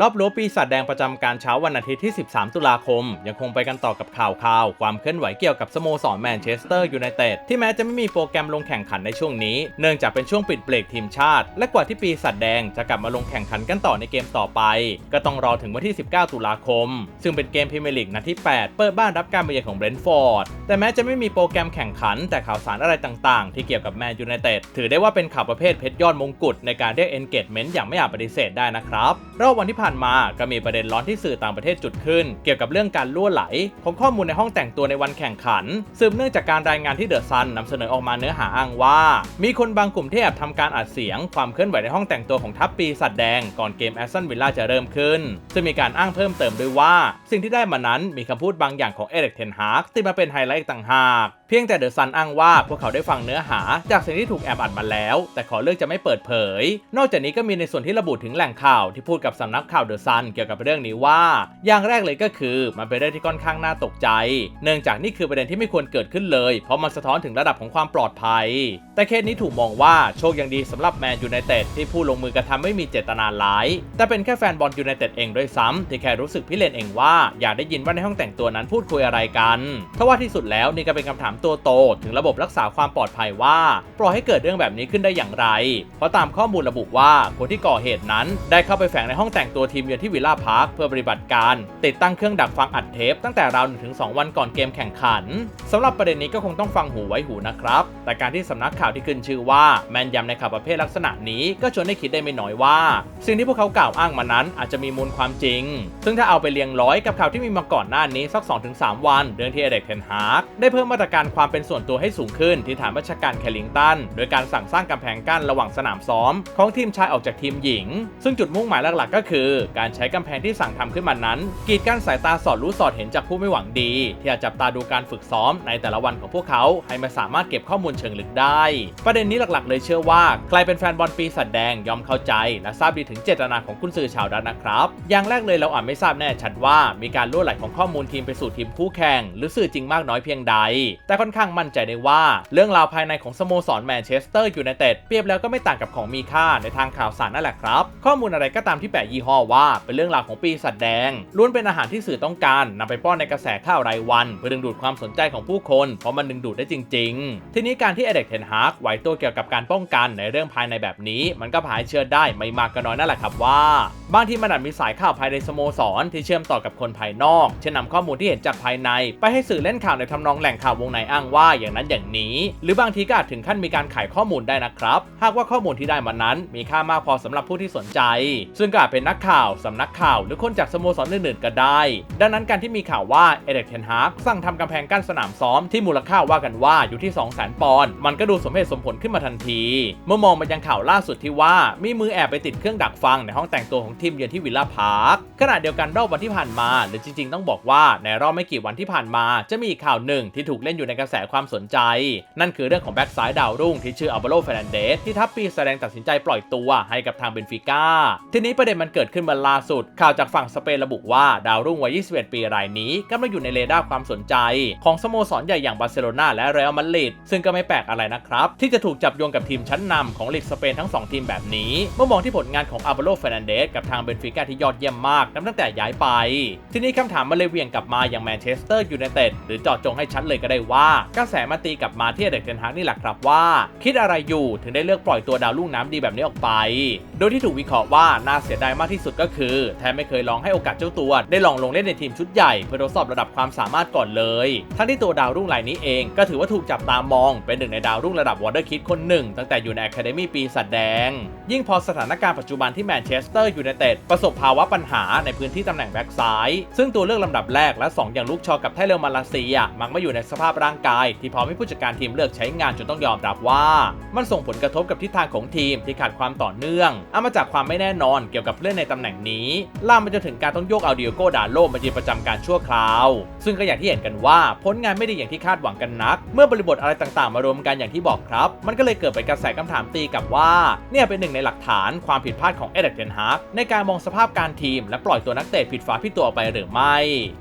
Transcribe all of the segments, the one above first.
รอบรั้วปีศาจแดงประจำการเช้าวันอาทิตย์ที่ 13 ตุลาคม ยังคงไปกันต่อกับข่าวข่าว ความเคลื่อนไหวเกี่ยวกับสโมสรแมนเชสเตอร์ยูไนเต็ดที่แม้จะไม่มีโปรแกรมลงแข่งขันในช่วงนี้ เนื่องจากเป็นช่วงปิดเบรกทีมชาติ และกว่าที่ปีศาจแดงจะกลับมาลงแข่งขันกันต่อในเกมต่อไป ก็ต้องรอถึงวันที่ 19 ตุลาคม ซึ่งเป็นเกมพรีเมียร์ลีกนัดที่ 8 เปิดบ้านรับการมาเยือนของเบรนท์ฟอร์ด แต่แม้จะไม่มีโปรแกรมแข่งขัน แต่ข่าวสารอะไรต่างๆ ที่เกี่ยวกับแมนยูไนเต็ดถือได้ว่าเป็นข่าวประเภทเพชรยอดมงกุฎในการเรียก engagement อย่างไม่อาจปฏิเสธได้นะครับรอบวันที่ผ่านมาก็มีประเด็นร้อนที่สื่อต่างประเทศจุดขึ้น เกี่ยวกับเรื่องการล่วไหล ของข้อมูลในห้องแต่งตัวในวันแข่งขัน สืบเนื่องจากการรายงานที่เดอะซันนำเสนอออกมาเนื้อหาอ้างว่า มีคนบางกลุ่มที่แอบทำการอัดเสียง ความเคลื่อนไหวในห้องแต่งตัวของทัพปีสัตว์แดงก่อนเกมแอสตันวิลล่าจะเริ่มขึ้นซึ่งมีการอ้างเพิ่มเติมด้วยว่า สิ่งที่ได้มานั้นมีคำพูดบางอย่างของเอริกเทนฮากที่มาเป็นไฮไลท์ต่างหากเพียงแต่เดอะซันอ้างว่าพวกเขาได้ฟังเนื้อหาจากสิ่งที่ถูกแอบอัดมาแล้ว แต่ขอเลือกจะไม่เปิดเผย นอกจากนี้ก็มีในส่วนที่ระบุถึงแหล่งข่าวที่พูดกับสำนักข่าวเดอะซันเกี่ยวกับเรื่องนี้ว่า อย่างแรกเลยก็คือมันเป็นเรื่องที่ค่อนข้างน่าตกใจ เนื่องจากนี่คือประเด็นที่ไม่ควรเกิดขึ้นเลย เพราะมันสะท้อนถึงระดับของความปลอดภัย แต่เคสนี้ถูกมองว่าโชคยังดีสำหรับแมนยูไนเต็ดที่ผู้ลงมือกระทำไม่มีเจตนาร้าย แต่เป็นแค่แฟนบอลยูไนเต็ดเองด้วยซ้ำที่แค่รู้สึกพิเรนเองว่าอยากได้ยินว่าในห้องแต่งตัวนั้นพูดคุยอะไรกันทว่าที่สุดแล้วนี่ก็เป็นคำถามตัวโต ถึงระบบรักษาความปลอดภัยว่า ปล่อยให้เกิดเรื่องแบบนี้ขึ้นได้อย่างไร เพราะตามข้อมูลระบุว่าคนที่ก่อเหตุนั้น ได้เข้าไปแฝงในห้องแต่งตัวทีมเยือนที่วิลล่าพาร์คเพื่อปฏิบัติการ ติดตั้งเครื่องดักฟังอัดเทปตั้งแต่ราว1ถึง2วันก่อนเกมแข่งขันสำหรับประเด็นนี้ก็คงต้องฟังหูไว้หูนะครับ แต่การที่สำนักข่าวที่ขึ้นชื่อว่าแมนยำในข่าวประเภทลักษณะนี้ก็ชวนให้คิดได้ไม่น้อยว่า สิ่งที่พวกเขากล่าวอ้างมานั้น อาจจะมีมูลความจริง ซึ่งถ้าเอาไปเรียงร้อยกับข่าวที่มีมาก่อนหน้านี้สัก 2-3 วันเรื่องที่เอเด็กเทนฮากได้เพิ่มมาตรการความเป็นส่วนตัวให้สูงขึ้นที่ฐานราชการแคลิงตัน โดยการสั่งสร้างกำแพงกั้นระหว่างสนามซ้อม ของทีมชายออกจากทีมหญิง ซึ่งจุดมุ่งหมายหลักๆ ก็คือ การใช้กำแพงที่สั่งทำขึ้นมานั้น กีดกั้นสายตาสอดรู้สอดเห็นจากผู้ไม่หวังดี ที่อาจจับตาดูการฝึกซ้อมในแต่ละวันของพวกเขาให้มาสามารถเก็บข้อมูลเชิงลึกได้ ประเด็นนี้หลักๆ เลยเชื่อว่าใครเป็นแฟนบอลปีศาจแดงยอมเข้าใจ และทราบดีถึงเจตนาของคุณสื่อชาวดันนะครับอย่างแรกเลยเราอาจไม่ทราบแน่ชัดว่า มีการล่วไหลของข้อมูลทีมไปสู่ทีมคู่แข่ง หรือสื่อจริงมากน้อยเพียงใด แต่ค่อนข้างมั่นใจได้ว่า เรื่องราวภายในของสโมสรแมนเชสเตอร์ยูไนเต็ดเปรียบแล้วก็ไม่ต่างกับของมีค่าในทางข่าวสารนั่นแหละครับ ข้อมูลอะไรก็ตามที่แปะยี่ห้อว่า เป็นเรื่องราวของปีศาจแดงล้วนเป็นอาหารที่สื่อต้องการนำไปป้อนในกระแสข่าวรายวันเพื่อดึงดูดความสนใจของผู้คน เพราะมันดึงดูดได้จริง ๆ ทีนี้การที่เอเด็กเทนฮากไหวตัวเกี่ยวกับการป้องกันในเรื่องภายในแบบนี้ มันก็พายเชื่อได้ไม่มากก็น้อยนั่นแหละครับว่าบางที่มันอาจมีสายข่าวภายในสโมสร ที่เชื่อมต่อกับคนภายนอก เช่นนำข้อมูลที่เห็นจากภายใน ไปให้สื่อเล่นข่าวในทำนองแหล่งข่าววงในอ้างว่าอย่างนั้นอย่างนี้ หรือบางทีก็อาจถึงขั้นมีการขายข้อมูลได้นะครับ หากว่าข้อมูลที่ได้มานั้น มีค่ามากพอสำหรับผู้ที่สนใจ ซึ่งก็อาจเป็นนักข่าวสำนักข่าวหรือคนจากสโมสรอื่นๆก็ได้ ดังนั้นการที่มีข่าวว่าเอเด็กเทนฮากสั่งทำกำแพงกั้นสนามซ้อมที่มูลค่าว่ากันว่าอยู่ที่ 2 0 0 0 0 0 ปอนด์มันก็ดูสมเหตุสมผลขึ้นมาทันที เมื่อมองไปยังข่าวล่าสุดที่ว่ามีมือแอบไปติดเครื่องดักฟังในห้องแต่งตัวของทีมเยือนที่วิลล่าพาร์คขณะเดียวกันรอบวันที่ผ่านมา หรือจริงๆ ต้องบอกว่าในรอบไม่กี่วันที่ผ่านมา จะมีข่าวหนึ่งที่ถูกเล่นอยู่ในกระแสความสนใจ นั่นคือเรื่องของแบ็กซ้ายดาวรุ่งที่ชื่ออัลเบโรเฟรนันเดสที่ทัพปีแสดงตัดสินใจปล่อยตัวให้กับทางเบนฟิก้าทีนี้ประเด็นมันเกิดขึ้นมาล่าสุด ข่าวจากฝั่งสเปนระบุว่าดาวรุ่งวัย 21 ปีรายนี้กำลังอยู่ในเรดาร์ความสนใจ ของสโมสรใหญ่อย่างบาร์เซโลนาและเรอัลมาดริดซึ่งก็ไม่แปลกอะไรนะครับที่จะถูกจับโยงกับทีมชั้นนำของลีกสเปนทั้ง 2 ทีมแบบนี้เมื่อมองที่ผลงานของอัลเบโรเฟรนเดสกับทางเบนฟิก้าที่ยอดเยี่ยมมากนับตั้งแต่ย้ายไป ทีนี้คำถามมาเลยเวียงกลับมาอย่างแมนเชสเตอร์ยูไนเต็ดหรือจาะจงให้ชัดเลยก็ได้ว่ากระแสมาตีกลับมาที่เด็กเทนฮากนี่แหละครับว่า คิดอะไรอยู่ถึงได้เลือกปล่อยตัวดาวรุ่งน้ำดีแบบนี้ออกไป โดยที่ถูกวิเคราะห์ว่าน่าเสียดายมากที่สุดก็คือ แทนไม่เคยลองให้โอกาสเจ้าตัว ได้ลองลงเล่นในทีมชุดใหญ่เพื่อทดสอบระดับความสามารถก่อนเลย ทั้งที่ตัวดาวรุ่งรายนี้เองก็ถือว่าถูกจับตามอง เป็นหนึ่งในดาวรุ่งระดับวอเตอร์คิดคนหนึ่งตั้งแต่อยู่ในอะคาเดมี่ปีศาจแดง ยิ่งพอสถานการณ์ปัจจุบันที่แมนเชสเตอร์ยูไนเต็ดประสบภาวะปัญหาในพื้นที่ตำแหน่งแบ็กซ้าย ซึ่งตัวเลือกลำดับแรกและ 2 อย่างลูกชอกับไทเลอร์มาลาเซีย มักไม่อยู่ในสภาพร่างกาย ที่พร้อมให้ผู้จัดการทีมเลือกใช้งานจนต้องยอมรับว่า มันส่งผลกระทบกับทิศทางของทีมที่ขาดความต่อเนื่องเอามาจากความไม่แน่นอนเกี่ยวกับเรื่องในตำแหน่งนี้ล่ามไปจนถึงการต้องโยกเอาเดียโกดาโลมายืนประจำการชั่วคราว ซึ่งก็อย่างที่เห็นกันว่าผลงานไม่ได้อย่างที่คาดหวังกันนัก เมื่อบริบทอะไรต่างๆ มารวมกันอย่างที่บอกครับ มันก็เลยเกิดเป็นกระแสคำถามตีกับว่าเนี่ยเป็นหนึ่งในหลักฐานความผิดพลาดของเอเดเทนฮากในการมองสภาพการทีม และปล่อยตัวนักเตะผิดฝาผิดตัวออกไปหรือไม่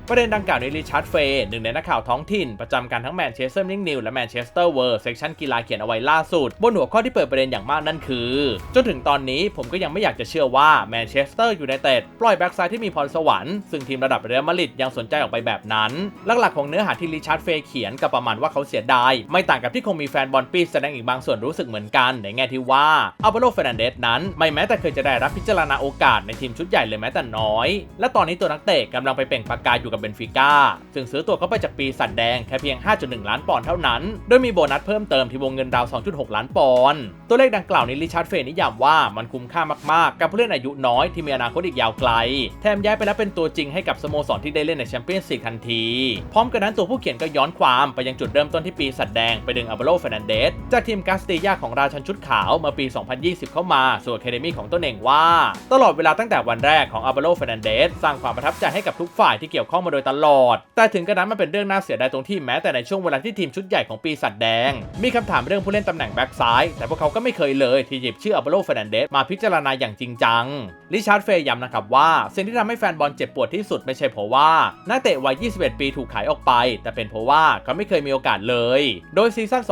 ประเด็นดังกล่าวในริชาร์ดเฟย์หนึ่งในนักข่าวท้องถิ่น ประจำการทั้งแมนเชสเตอร์นิงนิวและแมนเชสเตอร์เวิร์เซกชันกีฬาเขียนเอาไว้ล่าสุด บนหัวข้อที่เปิดประเด็นอย่างมากนั่นคือ จนถึงตอนนี้ผมก็ยังไม่อยากจะเชื่อว่าแมนเชสเตอร์อยูไนเตดปล่อยแบ็กซ้ายที่มีพรสวรรค์ซึ่งทีมระดับเรอัลมาดริดยังสนใจออกไปแบบนั้น หลักๆของเนื้อหาที่ริชาร์ดเฟย์เขียนก็ประมาณว่าเขาเสียดายไม่ต่างกับที่คงมีแฟนบอลปีแสดงอีกบางส่วนรู้สึกเหมือนกันในแง่ที่ว่าอัลเบโลเฟรนันเดสนั้นไม่แม้แต่เคยจะได้รับพิจารณาโอกาสในทีมชุดใหญ่เลยแม้แต่น้อย และตอนนี้ตัวนักเตะกำลังไปเปล่งประกายอยู่กับเบนฟิก้าซึ่งซื้อตัวเขาไปจากปีสัตว์แดงแค่เพียง 5.1 ล้านปอนด์เท่านั้น โดยมีโบนัสเพิ่มเติมที่วงเงินดาว 2.6 ล้านปอนด์ตัวเลขดังกล่าวนี้ริชาร์ดเฟย์นิยามว่ามันคุ้มค่ามากๆ กับผู้เล่นอายุน้อยที่มีอนาคตอีกยาวไกล แถมย้ายไปแล้วเป็นตัวจริงให้กับสโมสรที่ได้เล่นในแชมเปี้ยนส์ลีกทันที พร้อมกันนั้นตัวผู้เขียนก็ย้อนความไปยังจุดเริ่มต้นที่ปีสัตว์แดงไปดึงอัลเบโลเฟรนันเดสจากทีมกาสติยาของราชันชุดขาวเมื่อปี 2020 เข้ามาสู่อะคาเดมี่ของตนเองว่า ตลอดเวลาตั้งแต่วันแรกของอัลเบโลเฟรนันเดสสร้างความประทับใจให้กับทุกฝ่ายที่เกี่ยวข้องมาโดยตลอด แต่ถึงกระนั้นมันเป็นเรื่องน่าเสียดายตรงที่แม้แต่ในช่วงเวลาที่ทีมชุดใหญ่ของปีสัตว์แดง มีคำถามเรื่องผู้เล่นตำแหน่งแบ็กซ้ายแต่พวกเขาก็ไม่เคยเลยที่หยิบชื่ออัลเบโลเฟรนันเดสมาพิจารณาอย่างจริงจังริชาร์ดเฟย์ย้ำนะครับว่าสิ่งที่ทำให้แฟนบอลเจ็บปวดที่สุดไม่ใช่เพราะว่านักเตะวัย 21 ปีถูกขายออกไป แต่เป็นเพราะว่าเขาไม่เคยมีโอกาสเลย โดยซีซั่น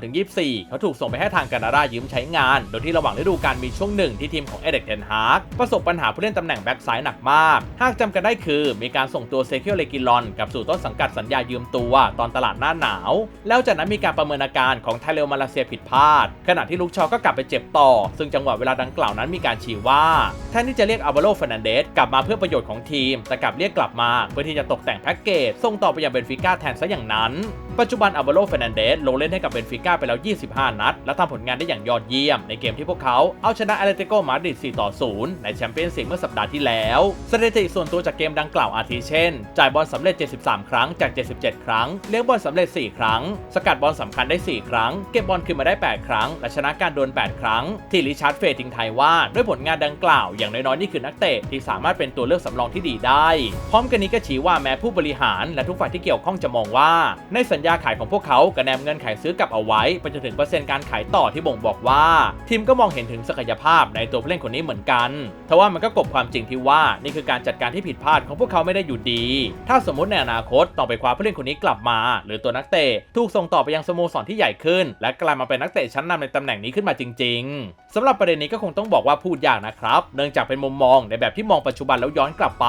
2023-24 เขาถูกส่งไปให้ทางแคนาดายืมใช้งาน โดยที่ระหว่างฤดูกาลมีช่วงหนึ่งที่ทีมของเอเด็กเทนฮาร์กประสบปัญหาผู้เล่นตำแหน่งแบ็กซ้ายหนักมาก หากจำกันได้คือ มีการส่งตัวเซคิโอเลกิลอนกับสู่ต้นสังกัดสัญญายืมตัวตอนตลาดหน้าหนาว แล้วจากนั้นมีการประเมินอาการของไทเลมาเลเซียผิดพลาด ขณะที่ลูกชอก็กลับไปเจ็บต่อ ซึ่งจังหวะเวลาดังกล่าวนั้นมีการชี้ว่าแทนที่จะเรียกอัลวาโลฟรนันเดสกลับมาเพื่อประโยชน์ของทีม แต่กลับเรียกกลับมาเพื่อที่จะตกแต่งแพ็กเกจส่งต่อไปยังเบนฟิก้าแทนซะอย่างนั้น ปัจจุบันอัลวาโลฟรนันเดสลงเล่นให้กับเบนฟิก้าไปแล้ว 25 นัด และทำผลงานได้อย่างยอดเยี่ยมในเกมที่พวกเขาเอาชนะอาร์เตโกมาดริด4ต่อ0ในแชมเปี้ยนส์ลีกเมื่อสัปดาห์ที่แล้ว สถิติส่วนตัวจากเกมดังกล่าวอาทิเช่น จ่ายบอลสำเร็จ 73 ครั้งจาก 77 ครั้ง เลี้ยงบอลสำเร็จ 4 ครั้ง สกัดบอลสำคัญได้ 4 ครั้ง เก็บบอลคืนมาได้ 8 ครั้ง และชนะการโดน8ครั้ง ที่ริชาร์ดเฟย์ทิ้งท้ายว่า ด้วยผลงานดังกล่าวอย่างน้อยๆนี่คือนักเตะที่สามารถเป็นตัวเลือกสำรองที่ดีได้ พร้อมกันนี้ก็ชี้ว่าแม้ผู้บริหารและทุกฝ่ายที่เกี่ยวข้องจะมองว่า ในสัญญาขายของพวกเขากระแนมเงินขายซื้อกลับเอาไว้ไปจนถึงเปอร์เซ็นต์การขายต่อที่บ่งบอกว่า ทีมก็มองเห็นถึงศักยภาพในตัวผู้เล่นคนนี้เหมือนกันทว่ามันก็กบความจริงที่ว่านี่คือการจัดการที่ผิดพลาดของพวกเขาไม่ได้อยู่ดี ถ้าสมมติในอนาคตต้อไปคว้าผู้เล่นคนนี้กลับมา หรือตัวนักเตะถูกส่งต่อไปยังสโมสรที่ใหญ่ขึ้น และกลายมาเป็นนักเตะชั้นนำในตำแหน่งนี้ขึ้นมาจริง ๆสำหรับประเด็นนี้ก็คงต้องบอกว่าพูดยากนะครับ เนื่องจากเป็นมุมมองในแบบที่มองปัจจุบันแล้วย้อนกลับไป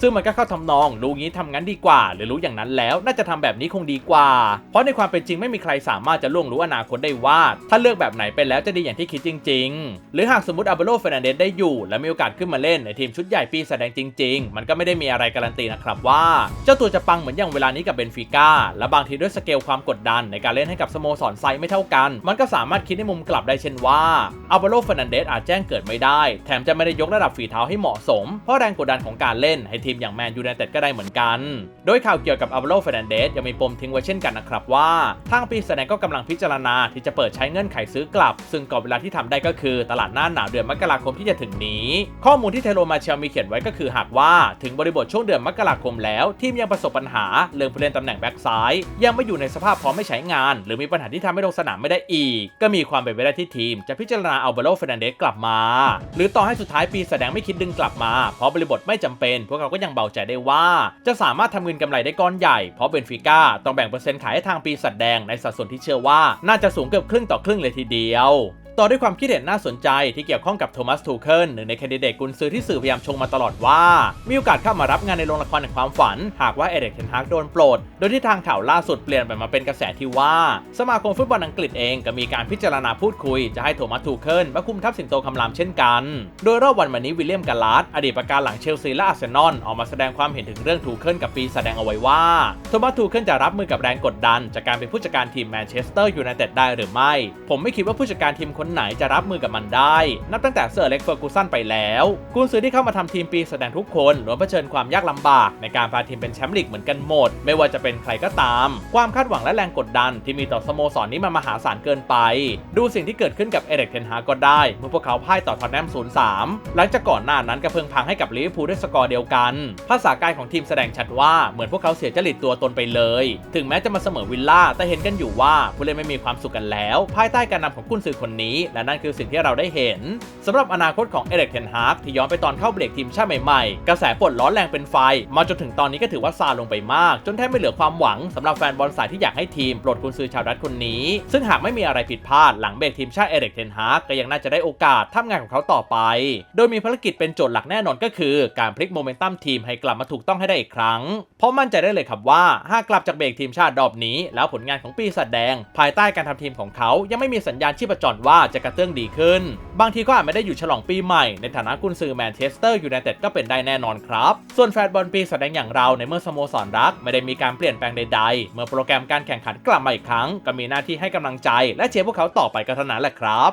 ซึ่งมันก็เข้าทำนองรู้งี้ทำงั้นดีกว่า หรือรู้อย่างนั้นแล้ว น่าจะทำแบบนี้คงดีกว่า เพราะในความเป็นจริงไม่มีใครสามารถจะล่วงรู้อนาคตได้ว่า ถ้าเลือกแบบไหนไปแล้วจะดีอย่างที่คิดจริง ๆ หรือหากสมมติอัลเบโลเฟรนันเดสได้อยู่และมีโอกาสขึ้นมาเล่นในทีมชุดใหญ่ปีแสดงจริง ๆ มันก็ไม่ได้มีอะไรการันตีนะครับว่า เจ้าตัวจะปังเหมือนอย่างเวลานี้กับเบนฟิก้าและบางทีด้วยสเกลความกดดันในการเล่นให้กับสโมสรไซไม่เท่ากัน มันก็สามารถคิดในมุมกลับได้เช่นว่าอัลเบโลเฟนันเดสอาจแจ้งเกิดไม่ได้ แถมจะไม่ได้ยกระดับฝีเท้าให้เหมาะสม เพราะแรงกดดันของการเล่นให้ทีมอย่างแมนยูไนเต็ดก็ได้เหมือนกัน โดยข่าวเกี่ยวกับอัลเบโลเฟนันเดสยังมีปมทิ้งไว้เช่นกันนะครับว่าทางปีแสดงก็กำลังพิจารณาที่จะเปิดใช้เงื่อนไขซื้อกลับ ซึ่งกรอบเวลาที่ทำได้ก็คือตลาดหน้าหนาวเดือนมกราคมที่จะถึงนี้ข้อมูลที่เทโรมาเชลมีเขียนไว้ก็คือหากว่าถึงบริบทช่วงเดือนมกราคมแล้ว ทีมยังประสบปัญหาเรื่องผู้เล่นตำแหน่งแบ็กซ้ายยังไม่อยู่ในสภาพพร้อมไม่ใช้งาน หรือมีปัญหาที่ทำให้ลงสนามไม่ได้อีก ก็มีความเป็นไปได้ที่ทีม จะพิจารณาเอาเบโลเฟรนันเดสกลับมา หรือต่อให้สุดท้ายปีแสดงไม่คิดดึงกลับมา เพราะบริบทไม่จำเป็น พวกเขาก็ยังเบาใจได้ว่า จะสามารถทำเงินกำไรได้ก้อนใหญ่เพราะเบนฟิก้าต้องแบ่งเปอร์เซ็นต์ขายให้ทางปีแสดงในสัดส่วนที่เชื่อว่า น่าจะสูงเกือบครึ่งต่อครึ่งเลยทีเดียว ต่อด้วยความคิดเห็นน่าสนใจที่เกี่ยวข้องกับโทมัสทูเคิลหนึ่งในแคนดิเดตกุนซือที่สื่อพยายามชงมาตลอดว่า มีโอกาสเข้ามารับงานในโรงละครแห่งความฝัน หากว่าเอเด็กเทนฮากโดนปลด โดยที่ทางข่าวล่าสุดเปลี่ยนไปมาเป็นกระแสที่ว่า สมาคมฟุตบอลอังกฤษเองก็มีการพิจารณาพูดคุย จะให้โทมัสทูเคิลมาคุมทัพสิงโตคำรามเช่นกัน โดยรอบวันวันนี้วิลเลียมกาลาดอดีตประการหลังเชลซีและอาร์เซนอลออกมาแสดงความเห็นถึงเรื่องทูเคิลกับปีแสดงเอาไว้ว่าโทมัสทูเคิลจะรับมือกับแรงกดดัน จากการเป็นผู้จัดการทีมแมนเชสเตอร์ยูไนเต็ดได้หรือไม่ ผมไม่คิดว่าผู้จัดการทีมคนคนไหนจะรับมือกับมันได้ นับตั้งแต่เซอร์เล็กเฟอร์กูสันไปแล้วกุนซือที่เข้ามาทำทีมปีแสดงทุกคนล้วนเผชิญความยากลำบาก ในการพาทีมเป็นแชมป์ลีกเหมือนกันหมด ไม่ว่าจะเป็นใครก็ตาม ความคาดหวังและแรงกดดันที่มีต่อสโมสรนี้มันมหาศาลเกินไป ดูสิ่งที่เกิดขึ้นกับเอเด็กเทนฮาก็ได้เมื่อพวกเขาพ่ายต่อทอตแนม0-3 หลังจากก่อนหน้านั้นก็เพิ่งพังให้กับลิเวอร์พูลด้วยสกอร์เดียวกัน ภาษากายของทีมแสดงชัดว่าเหมือนพวกเขาเสียจริตตัวตนไปเลย ถึงแม้จะมาเสมอวิลล่าแต่เห็นกันอยู่ว่าผู้เล่นไม่มีความสุขกันแล้ว ภายใต้การนำของกุนซือคนนี้นี้ และนั่นคือสิ่งที่เราได้เห็นสำหรับอนาคตของเอเล็กเทนฮาร์กที่ย้อนไปตอนเข้าเบรกทีมชาติใหม่ๆ กระแสปลดร้อนแรงเป็นไฟ มาจนถึงตอนนี้ก็ถือว่าซาลงไปมาก จนแทบไม่เหลือความหวังสำหรับแฟนบอลสายที่อยากให้ทีมปลดกุนซือชาวดัตคนนี้ ซึ่งหากไม่มีอะไรผิดพลาดหลังเบรกทีมชาติเอเล็กเทนฮาร์กก็ยังน่าจะได้โอกาสทำงานของเขาต่อไป โดยมีภารกิจเป็นโจทย์หลักแน่นอนก็คือ การพลิกโมเมนตัมทีมให้กลับมาถูกต้องให้ได้อีกครั้ง เพราะมั่นใจได้เลยครับว่าหากกลับจากเบรกทีมชาติรอบนี้ แล้วผลงานของปีศาจแดง ภายใต้การทำทีมของเขายังไม่มีสัญญาณชีพจรว่าจะกระเตื้องดีขึ้น บางทีก็อาจไม่ได้อยู่ฉลองปีใหม่ในฐานะกุนซือแมนเชสเตอร์ยูไนเต็ดก็เป็นได้แน่นอนครับ ส่วนแฟนบอลปีแสดงอย่างเราในเมื่อสโมสรรัก ไม่ได้มีการเปลี่ยนแปลงใดๆ เมื่อโปรแกรมการแข่งขันกลับมาอีกครั้ง ก็มีหน้าที่ให้กำลังใจ และเชียร์พวกเขาต่อไปก็เท่านั้นแหละครับ